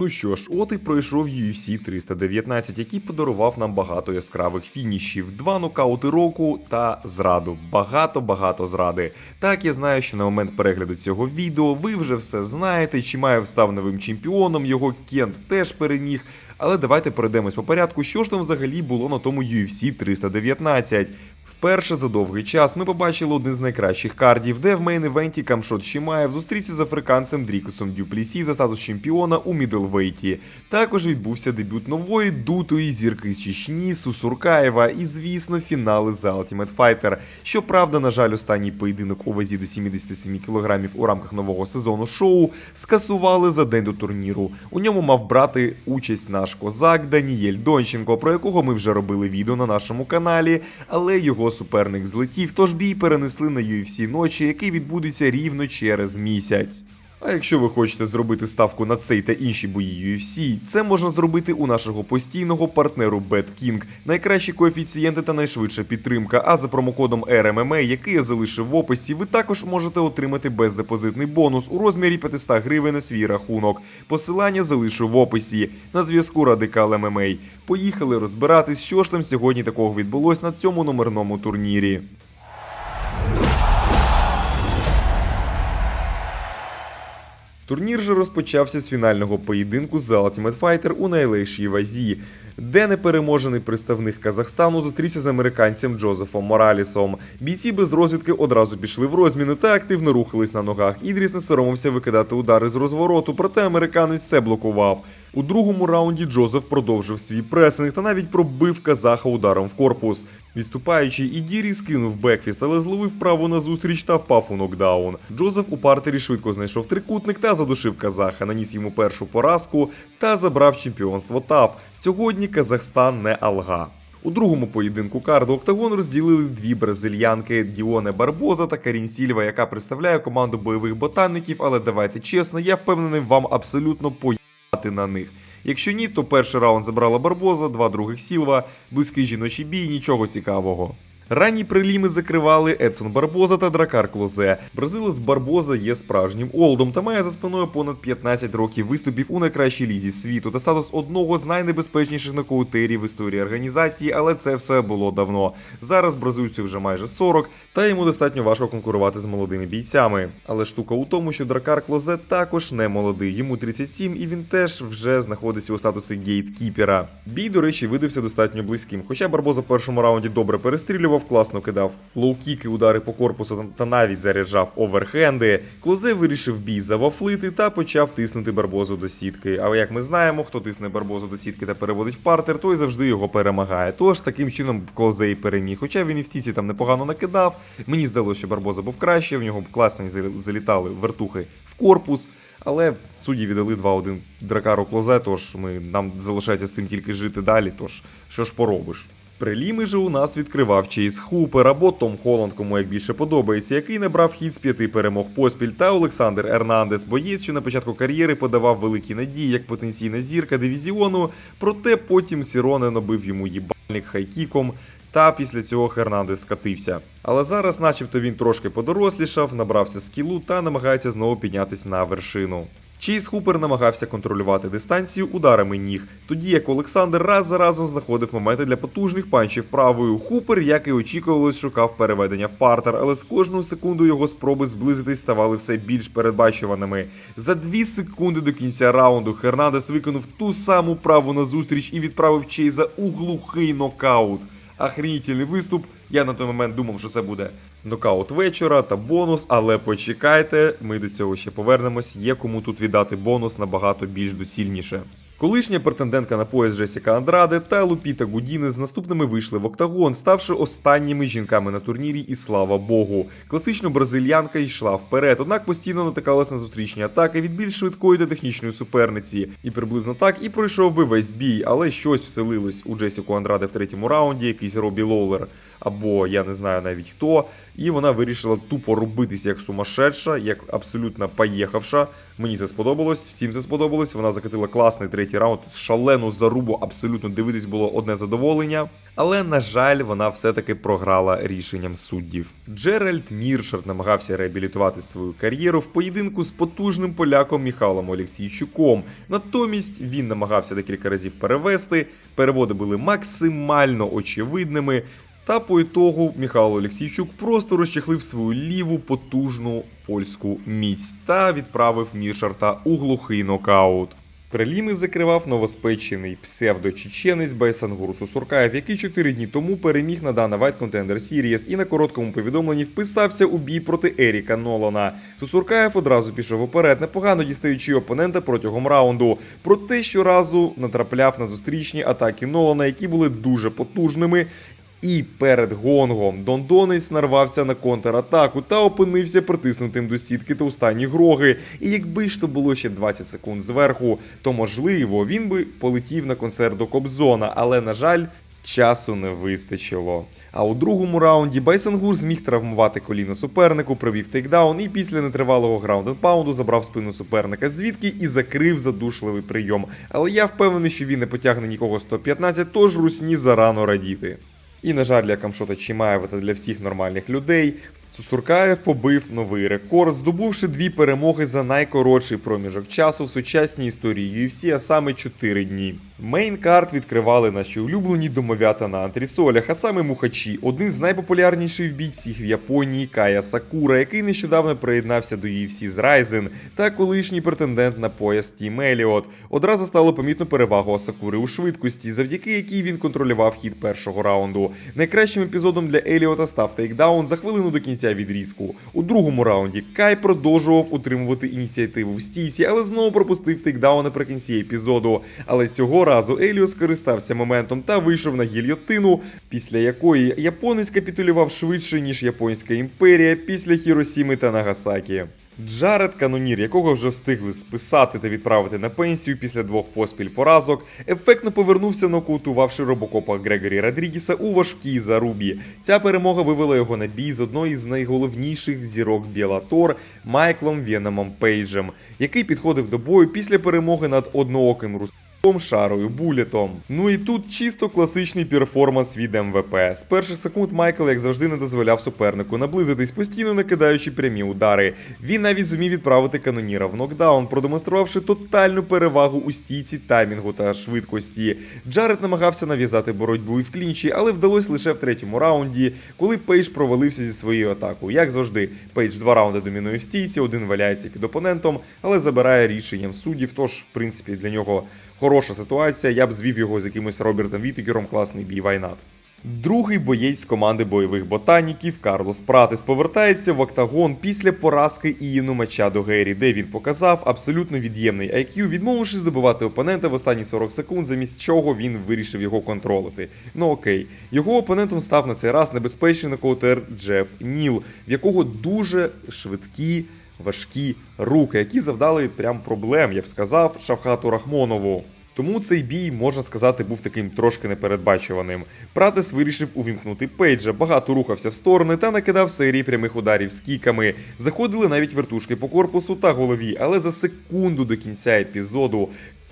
Ну що ж, от і пройшов UFC 319, який подарував нам багато яскравих фінішів, два нокаути року та зраду. Багато-багато зради. Так, я знаю, що на момент перегляду цього відео ви вже все знаєте, Чимаєв став новим чемпіоном, його Кент теж переміг. Але давайте перейдемось по порядку, що ж там взагалі було на тому UFC 319. Вперше за довгий час ми побачили один з найкращих кардів, де в мейн-івенті Камшот Шімаєв зустрівся з африканцем Дрікосом Дюплісі за статус чемпіона у мідлвейті. Також відбувся дебют нової дутої зірки з Чечні Сусуркаєва і, звісно, фінали за Ultimate Fighter. Щоправда, на жаль, останній поєдинок у вазі до 77 кг у рамках нового сезону шоу скасували за день до турніру. У ньому мав брати участь наш козак Даніель Донченко, про якого ми вже робили відео на нашому каналі, але його суперник злетів, тож бій перенесли на UFC ночі, який відбудеться рівно через місяць. А якщо ви хочете зробити ставку на цей та інші бої UFC, це можна зробити у нашого постійного партнеру BetKing. Найкращі коефіцієнти та найшвидша підтримка. А за промокодом RMMA, який я залишив в описі, ви також можете отримати бездепозитний бонус у розмірі 500 гривень на свій рахунок. Посилання залишу в описі. На зв'язку Радикал ММА. Поїхали розбиратись, що ж там сьогодні такого відбулось на цьому номерному турнірі. Турнір же розпочався з фінального поєдинку за Ultimate Fighter у найлегшій вазі, де непереможений представник Казахстану зустрівся з американцем Джозефом Моралісом. Бійці без розвідки одразу пішли в розміну та активно рухались на ногах. Ідріс не соромився викидати удари з розвороту, проте американець все блокував. У другому раунді Джозеф продовжив свій пресинг та навіть пробив казаха ударом в корпус. Відступаючи, Ідірі скинув бекфіст, але зловив право на зустріч та впав у нокдаун. Джозеф у партері швидко знайшов трикутник та задушив казаха, наніс йому першу поразку та забрав чемпіонство ТАФ. Сьогодні Казахстан не Алга. У другому поєдинку карду Октагон розділили дві бразильянки Діоне Барбоза та Карін Сільва, яка представляє команду бойових ботанників. Але давайте чесно, я впевнений вам абсолютно поїхати на них. Якщо ні, то перший раунд забрала Барбоза, два других Сілва, близький жіночий бій, нічого цікавого. Ранні приліми закривали Едсон Барбоза та Дракар Клозе. Бразилець Барбоза є справжнім олдом та має за спиною понад 15 років виступів у найкращій лізі світу та статус одного з найнебезпечніших нокаутерів в історії організації, але це все було давно. Зараз бразильцю вже майже 40, та йому достатньо важко конкурувати з молодими бійцями. Але штука у тому, що Дракар Клозе також не молодий, йому 37, і він теж вже знаходиться у статусі гейткіпера. Бій, до речі, видався достатньо близьким. Хоча Барбоза в першому раунді добре перестрілював, класно кидав лоу-кіки, удари по корпусу та навіть заряджав оверхенди. Клозе вирішив бій завафлити та почав тиснути Барбозу до сітки. Але як ми знаємо, хто тисне Барбозу до сітки та переводить в партер, той завжди його перемагає. Тож таким чином Клозе і переміг. Хоча він і в стіці там непогано накидав. Мені здалося, що Барбоза був краще, в нього класно залітали вертухи в корпус. Але судді віддали 2-1 дракару Клозе, тож ми, нам залишається з цим тільки жити далі. Тож що ж поробиш? Приліми же у нас відкривав Чейз Хупер або Том Холланд, кому як більше подобається, який набрав хід з п'яти перемог поспіль, та Олександр Ернандес, боєць, що на початку кар'єри подавав великі надії як потенційна зірка дивізіону, проте потім Сіроне набив йому їбальник хайкіком. Та після цього Хернандес скатився. Але зараз, начебто, він трошки подорослішав, набрався скілу та намагається знову піднятися на вершину. Чейз Хупер намагався контролювати дистанцію ударами ніг, тоді як Олександр раз за разом знаходив моменти для потужних панчів правою. Хупер, як і очікувалось, шукав переведення в партер, але з кожну секунду його спроби зблизитись ставали все більш передбачуваними. За дві секунди до кінця раунду Хернандес виконав ту саму праву назустріч і відправив Чейза у глухий нокаут. Охренітельний виступ. Я на той момент думав, що це буде нокаут вечора та бонус, але почекайте, ми до цього ще повернемось. Є кому тут віддати бонус набагато більш доцільніше. Колишня претендентка на пояс Джесіка Андраде та Лупіта Гудіни з наступними вийшли в октагон, ставши останніми жінками на турнірі, і слава Богу. Класично бразильянка йшла вперед, однак постійно натикалась на зустрічні атаки від більш швидкої та технічної суперниці. І приблизно так і пройшов би весь бій, але щось вселилось у Джесіку Андраде в третьому раунді, якийсь Робі Лоулер, або я не знаю навіть хто. І вона вирішила тупо робитись як сумасшедша, як абсолютно поїхавша. Мені це сподобалось, всім це сподобалось. Вона закатила класний третій раунд, шалену зарубу, абсолютно дивитись було одне задоволення. Але, на жаль, вона все-таки програла рішенням суддів. Джеральд Міршард намагався реабілітувати свою кар'єру в поєдинку з потужним поляком Міхалом Олексійчуком. Натомість він намагався декілька разів перевести. Переводи були максимально очевидними. Та по ітогу Михайло Олексійчук просто розчехлив свою ліву потужну польську міць та відправив Міршарта у глухий нокаут. Преліми закривав новоспечений псевдочеченець Байсангур Сусуркаєв, який 4 дні тому переміг на Dana White Contender Series і на короткому повідомленні вписався у бій проти Еріка Нолана. Сусуркаєв одразу пішов уперед, непогано дістаючи опонента протягом раунду. Проте щоразу натрапляв на зустрічні атаки Нолана, які були дуже потужними. І перед гонгом Дондонець нарвався на контратаку та опинився притиснутим до сітки та останні гроги. І якби ж то було ще 20 секунд зверху, то можливо він би полетів на концерт до Кобзона, але на жаль. Часу не вистачило. А у другому раунді Байсангур зміг травмувати коліно супернику, провів тейкдаун і після нетривалого граунд-н-паунду забрав спину суперника звідки і закрив задушливий прийом. Але я впевнений, що він не потягне нікого 115, тож русні зарано радіти. І, на жаль, для Камшота Чимаєва та для всіх нормальних людей Сусуркаєв побив новий рекорд, здобувши дві перемоги за найкоротший проміжок часу в сучасній історії UFC, а саме 4 дні. Мейнкарт відкривали наші улюблені домовята на антрісолях, а саме Мухачі, один з найпопулярніших бійців в Японії Кая Сакура, який нещодавно приєднався до UFC з Ryzen, та колишній претендент на пояс Тім Еліот. Одразу стало помітно перевагу Асакури у швидкості, завдяки якій він контролював хід першого раунду. Найкращим епізодом для Еліота став тейкдаун за хвилину до кінця відрізку. У другому раунді Кай продовжував утримувати ініціативу в стійсі, але знову пропустив тейкдаун наприкінці епізоду. Але цього разу Еліот скористався моментом та вийшов на гільйотину, після якої японець капітулював швидше, ніж Японська імперія після Хіросіми та Нагасакі. Джаред Канонір, якого вже встигли списати та відправити на пенсію після двох поспіль поразок, ефектно повернувся, нокаутувавши робокопа Грегорі Родрігіса у важкій зарубі. Ця перемога вивела його на бій з одної з найголовніших зірок Білатор Майклом Веномом Пейджем, який підходив до бою після перемоги над однооким рус. Шарою Булетом. Ну і тут чисто класичний перформанс від МВП. З перших секунд Майкл, як завжди, не дозволяв супернику наблизитись, постійно накидаючи прямі удари. Він навіть зумів відправити каноніра в нокдаун, продемонструвавши тотальну перевагу у стійці, таймінгу та швидкості. Джаред намагався нав'язати боротьбу і в клінчі, але вдалося лише в третьому раунді, коли Пейдж провалився зі своєю атакою. Як завжди, Пейдж два раунди домінує в стійці, один валяється під опонентом, але забирає рішенням суддів. Тож, в принципі, для нього хороша ситуація. Я б звів його з якимось Робертом Вітікером, класний бій Вайнат. Другий боєць команди бойових ботаніків Карлос Пратес повертається в октагон після поразки Іїну Мачадо Гері, де він показав абсолютно від'ємний IQ, відмовившись добивати опонента в останні 40 секунд, замість чого він вирішив його контролити. Ну окей, його опонентом став на цей раз небезпечний нокаутер Джеф Ніл, в якого дуже швидкі. Важкі руки, які завдали прям проблем, я б сказав, Шавхату Рахмонову. Тому цей бій, можна сказати, був таким трошки непередбачуваним. Пратес вирішив увімкнути Пейджа, багато рухався в сторони та накидав серії прямих ударів з кіками. Заходили навіть вертушки по корпусу та голові, але за секунду до кінця епізоду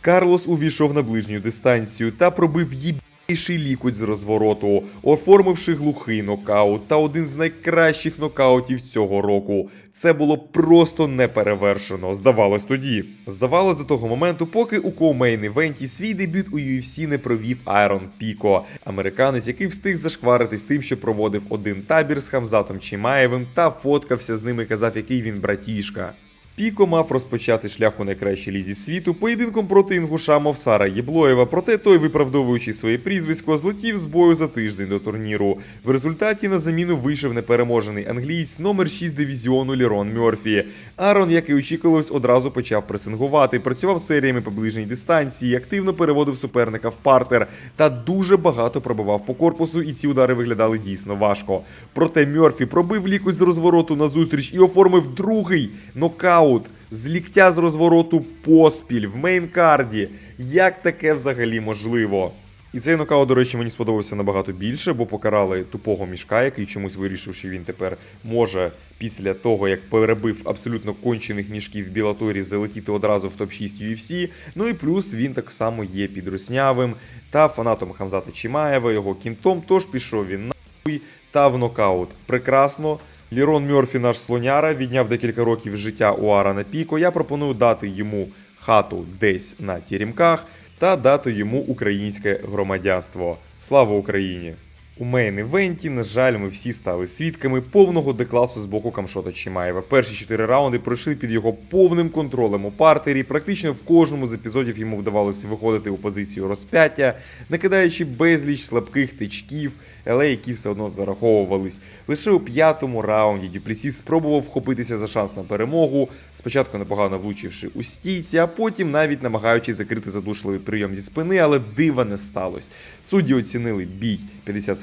Карлос увійшов на ближню дистанцію та пробив їб. Найший лікуть з розвороту, оформивши глухий нокаут та один з найкращих нокаутів цього року. Це було просто неперевершено. Здавалось тоді. Здавалось до того моменту, поки у коумейн івенті свій дебют у UFC не провів Айрон Піко, американець, який встиг зашкваритись тим, що проводив один табір з Хамзатом Чимаєвим та фоткався з ними, казав, який він братішка. Піко мав розпочати шлях у найкращій лізі світу поєдинком проти інгуша Мовсара Єблоєва, проте той, виправдовуючи своє прізвисько, злетів з бою за тиждень до турніру. В результаті на заміну вийшов непереможений англієць номер 6 дивізіону Лірон Мьорфі. Арон, як і очікувалось, одразу почав пресингувати, працював серіями по ближній дистанції, активно переводив суперника в партер та дуже багато пробивав по корпусу, і ці удари виглядали дійсно важко. Проте Мьорфі пробив лікуть з розвороту назустріч і оформив другий нокаут з ліктя з розвороту поспіль в мейнкарді. Як таке взагалі можливо? І цей нокаут, до речі, мені сподобався набагато більше, бо покарали тупого мішка, який чомусь вирішив, що він тепер може після того, як перебив абсолютно кончених мішків в Білаторі, залетіти одразу в топ-6 UFC. Ну і плюс він так само є підруснявим та фанатом Хамзата Чимаєва, його кінтом. Тож пішов він нахуй та в нокаут. Прекрасно. Лірон Мьорфі, наш слоняра, відняв декілька років життя у Арана Піко. Я пропоную дати йому хату десь на тірімках та дати йому українське громадянство. Слава Україні! У мейн-івенті, на жаль, ми всі стали свідками повного декласу з боку Камшота Чимаєва. Перші чотири раунди пройшли під його повним контролем у партері. Практично в кожному з епізодів йому вдавалося виходити у позицію розп'яття, накидаючи безліч слабких тичків, але які все одно зараховувались. Лише у п'ятому раунді Дюплісіс спробував вхопитися за шанс на перемогу, спочатку непогано влучивши у стійці, а потім навіть намагаючись закрити задушливий прийом зі спини, але дива не сталося. Судді оцінили бій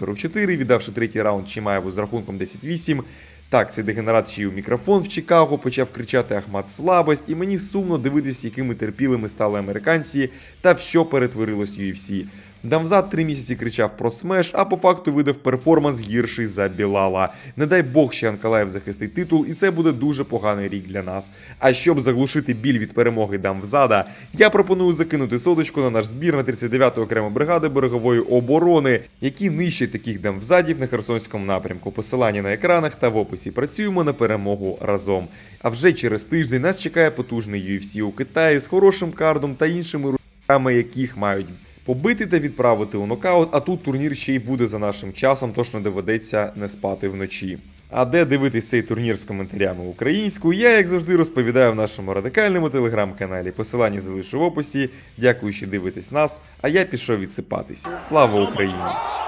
50-44, віддавши третій раунд Чимаєву з рахунком 10-8. Так, цей дегенерат ще мікрофон в Чикаго почав кричати Ахмат слабость, і мені сумно дивитись, якими терпілими стали американці та в що перетворилось UFC. Дамзад три місяці кричав про смеш, а по факту видав перформанс гірший за Білала. Не дай Бог ще Анкалаєв захистить титул, і це буде дуже поганий рік для нас. А щоб заглушити біль від перемоги Дамзада, я пропоную закинути соточку на наш збір на 39-ту окрему бригади берегової оборони, які нищать таких дамвзадів на Херсонському напрямку. Посилання на екранах та в описі. Працюємо на перемогу разом. А вже через тиждень нас чекає потужний UFC у Китаї з хорошим кардом та іншими руками, яких мають побити та відправити у нокаут. А тут турнір ще й буде за нашим часом, тож не доведеться не спати вночі. А де дивитись цей турнір з коментарями українською, я, як завжди, розповідаю в нашому радикальному телеграм-каналі. Посилання залишу в описі. Дякую, що дивитесь нас. А я пішов відсипатись. Слава Україні!